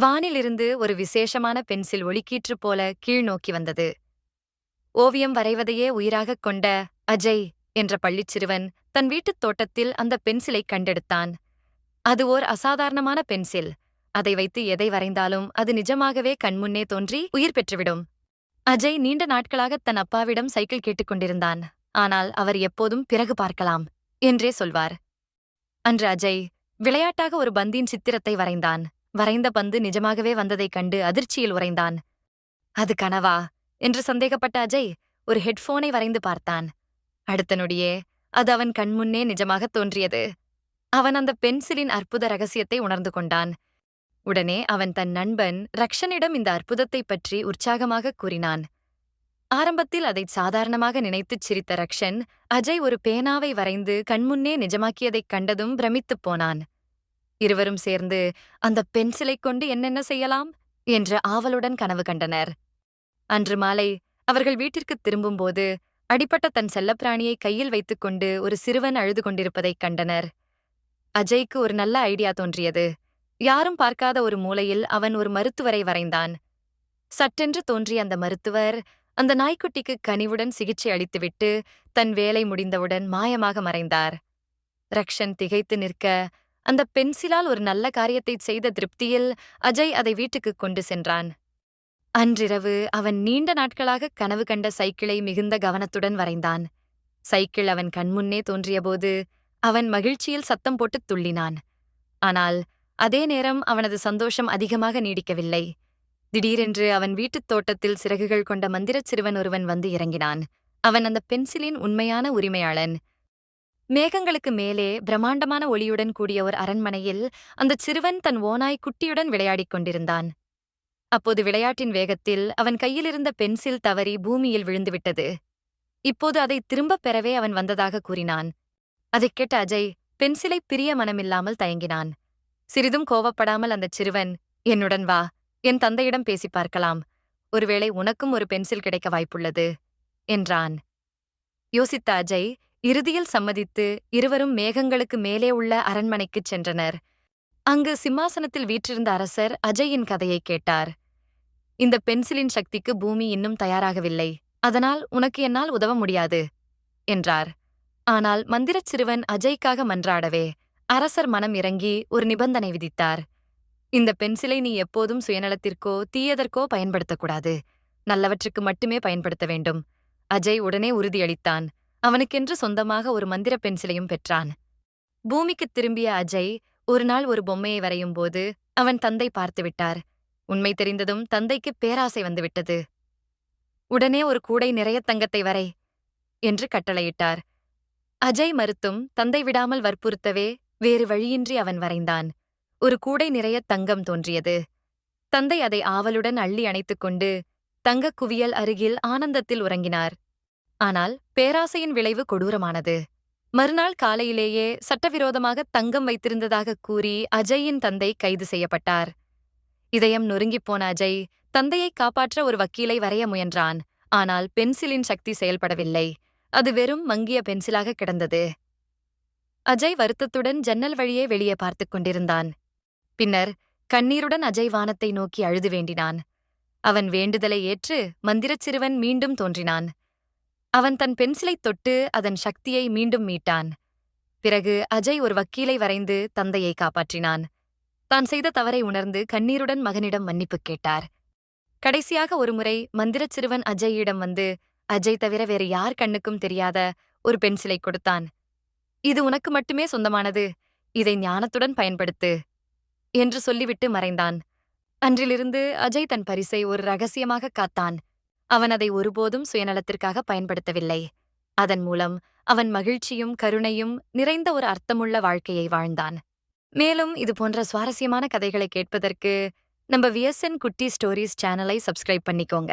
வானிலிருந்து ஒரு விசேஷமான பென்சில் ஒளிக்கீற்று போல கீழ் நோக்கி வந்தது. ஓவியம் வரைவதையே உயிராகக் கொண்ட அஜய் என்ற பள்ளிச் சிறுவன் தன் வீட்டுத் தோட்டத்தில் அந்த பென்சிலை கண்டெடுத்தான். அது ஓர் அசாதாரணமான பென்சில். அதை வைத்து எதை வரைந்தாலும் அது நிஜமாகவே கண்முன்னே தோன்றி உயிர் பெற்றுவிடும். அஜய் நீண்ட நாட்களாக தன் அப்பாவிடம் சைக்கிள் கேட்டுக்கொண்டிருந்தான் ஆனால் அவர் எப்போதும் பிறகு பார்க்கலாம் என்றே சொல்வார். அன்று அஜய் விளையாட்டாக ஒரு பந்தின் சித்திரத்தை வரைந்தான். வரைந்த பந்து நிஜமாகவே வந்ததைக் கண்டு அதிர்ச்சியில் உறைந்தான். அது கனவா? என்று சந்தேகப்பட்ட அஜய் ஒரு ஹெட்போனை வரைந்து பார்த்தான். அடுத்த நொடியே அது அவன் கண்முன்னே நிஜமாகத் தோன்றியது. அவன் அந்த பென்சிலின் அற்புத ரகசியத்தை உணர்ந்து கொண்டான். உடனே அவன் தன் நண்பன் ரக்ஷனிடம் இந்த அற்புதத்தைப் பற்றி உற்சாகமாகக் கூறினான். ஆரம்பத்தில் அதைச் சாதாரணமாக நினைத்துச் சிரித்த ரக்ஷன் அஜய் ஒரு பேனாவை வரைந்து கண்முன்னே நிஜமாக்கியதைக் கண்டதும் பிரமித்துப் போனான். இருவரும் சேர்ந்து அந்த பென்சிலை கொண்டு என்னென்ன செய்யலாம்? என்ற ஆவலுடன் கனவு கண்டனர். அன்று மாலை அவர்கள் வீட்டிற்குத் திரும்பும்போது அடிபட்ட தன் செல்லப்பிராணியை கையில் வைத்துக்கொண்டு ஒரு சிறுவன் அழுது கொண்டிருப்பதைக் கண்டனர். அஜய்க்கு ஒரு நல்ல ஐடியா தோன்றியது. யாரும் பார்க்காத ஒரு மூலையில் அவன் ஒரு மருத்துவரை வரைந்தான். சட்டென்று தோன்றிய அந்த மருத்துவர் அந்த நாய்க்குட்டிக்கு கனிவுடன் சிகிச்சை அளித்துவிட்டு தன் வேலை முடிந்தவுடன் மாயமாக மறைந்தார். ரக்ஷன் திகைத்து நிற்க அந்த பென்சிலால் ஒரு நல்ல காரியத்தைச் செய்த திருப்தியில் அஜய் அதை வீட்டுக்குக் கொண்டு சென்றான். அன்றிரவு அவன் நீண்ட நாட்களாக கனவு கண்ட சைக்கிளை மிகுந்த கவனத்துடன் வரைந்தான். சைக்கிள் அவன் கண்முன்னே தோன்றியபோது அவன் மகிழ்ச்சியில் சத்தம் போட்டுத் துள்ளினான். ஆனால் அதே நேரம் அவனது சந்தோஷம் அதிகமாக நீடிக்கவில்லை. திடீரென்று அவன் வீட்டுத் தோட்டத்தில் சிறகுகள் கொண்ட மந்திரச் சிறுவன் ஒருவன் வந்து இறங்கினான். அவன் அந்த பென்சிலின் உண்மையான உரிமையாளன். மேகங்களுக்கு மேலே பிரம்மாண்டமான ஒளியுடன் கூடிய ஒரு அரண்மனையில் அந்தச் சிறுவன் தன் ஓநாய் குட்டியுடன் விளையாடிக் கொண்டிருந்தான். அப்போது விளையாட்டின் வேகத்தில் அவன் கையிலிருந்த பென்சில் தவறி பூமியில் விழுந்துவிட்டது. இப்போது அதை திரும்பப் பெறவே அவன் வந்ததாக கூறினான். அதைக் கேட்ட அஜய் பென்சிலை பிரிய மனமில்லாமல் தயங்கினான். சிறிதும் கோவப்படாமல் அந்தச் சிறுவன் என்னுடன் வா என் தந்தையிடம் பேசிப் பார்க்கலாம். ஒருவேளை உனக்கும் ஒரு பென்சில் கிடைக்க வாய்ப்புள்ளது என்றான். யோசித்த அஜய் இறுதியில் சம்மதித்து இருவரும் மேகங்களுக்கு மேலே உள்ள அரண்மனைக்குச் சென்றனர். அங்கு சிம்மாசனத்தில் வீற்றிருந்த அரசர் அஜயின் கதையைக் கேட்டார். இந்த பென்சிலின் சக்திக்கு பூமி இன்னும் தயாராகவில்லை. அதனால் உனக்கு என்னால் உதவ முடியாது என்றார். ஆனால் மந்திரச் சிறுவன் அஜய்க்காக மன்றாடவே அரசர் மனம் இறங்கி ஒரு நிபந்தனை விதித்தார். இந்த பென்சிலை நீ எப்போதும் சுயநலத்திற்கோ தீயதற்கோ பயன்படுத்தக்கூடாது. நல்லவற்றுக்கு மட்டுமே பயன்படுத்த வேண்டும். அஜய் உடனே உறுதியளித்தான். அவனுக்கென்று சொந்தமாக ஒரு மந்திர பென்சிலையும் பெற்றான். பூமிக்குத் திரும்பிய அஜய் ஒரு நாள் ஒரு பொம்மையை வரையும் போது அவன் தந்தை பார்த்துவிட்டார் உண்மை தெரிந்ததும் தந்தைக்கு பேராசை வந்துவிட்டது. உடனே ஒரு கூடை நிறைய தங்கத்தை வரை என்று கட்டளையிட்டார். அஜய் மறுத்தும் தந்தை விடாமல் வற்புறுத்தவே வேறு வழியின்றி அவன் வரைந்தான். ஒரு கூடை நிறைய தங்கம் தோன்றியது. தந்தை அதை ஆவலுடன் அள்ளி அணைத்துக் கொண்டு தங்கக் குவியல் அருகில் ஆனந்தத்தில் உறங்கினார். ஆனால் பேராசையின் விளைவு கொடூரமானது. மறுநாள் காலையிலேயே சட்டவிரோதமாக தங்கம் வைத்திருந்ததாகக் கூறி அஜயின் தந்தை கைது செய்யப்பட்டார். இதயம் நொறுங்கிப் போன அஜய் தந்தையை காப்பாற்ற ஒரு வக்கீலை வரைய முயன்றான். ஆனால் பென்சிலின் சக்தி செயல்படவில்லை. அது வெறும் மங்கிய பென்சிலாக கிடந்தது. அஜய் வருத்தத்துடன் ஜன்னல் வழியே வெளியே பார்த்துக் கொண்டிருந்தான். பின்னர் கண்ணீருடன் அஜய் வானத்தை நோக்கி அழுது வேண்டினான். அவன் வேண்டுதலை ஏற்று மந்திரச் சிறுவன் மீண்டும் தோன்றினான். அவன் தன் பென்சிலைத் தொட்டு அதன் சக்தியை மீண்டும் மீட்டான். பிறகு அஜய் ஒரு வக்கீலை வரைந்து தந்தையை காப்பாற்றினான். தான் செய்த தவறை உணர்ந்து கண்ணீருடன் மகனிடம் மன்னிப்பு கேட்டார். கடைசியாக ஒருமுறை மந்திரச் சிறுவன் அஜயிடம் வந்து அஜய் தவிர வேறு யார் கண்ணுக்கும் தெரியாத ஒரு பென்சிலை கொடுத்தான். இது உனக்கு மட்டுமே சொந்தமானது. இதை ஞானத்துடன் பயன்படுத்து என்று சொல்லிவிட்டு மறைந்தான். அன்றிலிருந்து அஜய் தன் பரிசை ஒரு ரகசியமாக காத்தான். அவன் அதை ஒருபோதும் சுயநலத்திற்காக பயன்படுத்தவில்லை. அதன் மூலம் அவன் மகிழ்ச்சியும் கருணையும் நிறைந்த ஒரு அர்த்தமுள்ள வாழ்க்கையை வாழ்ந்தான். மேலும் இது போன்ற சுவாரஸ்யமான கதைகளை கேட்பதற்கு நம்ம விஎஸ்என் குட்டி ஸ்டோரிஸ் சேனலை சப்ஸ்கிரைப் பண்ணிக்கோங்க.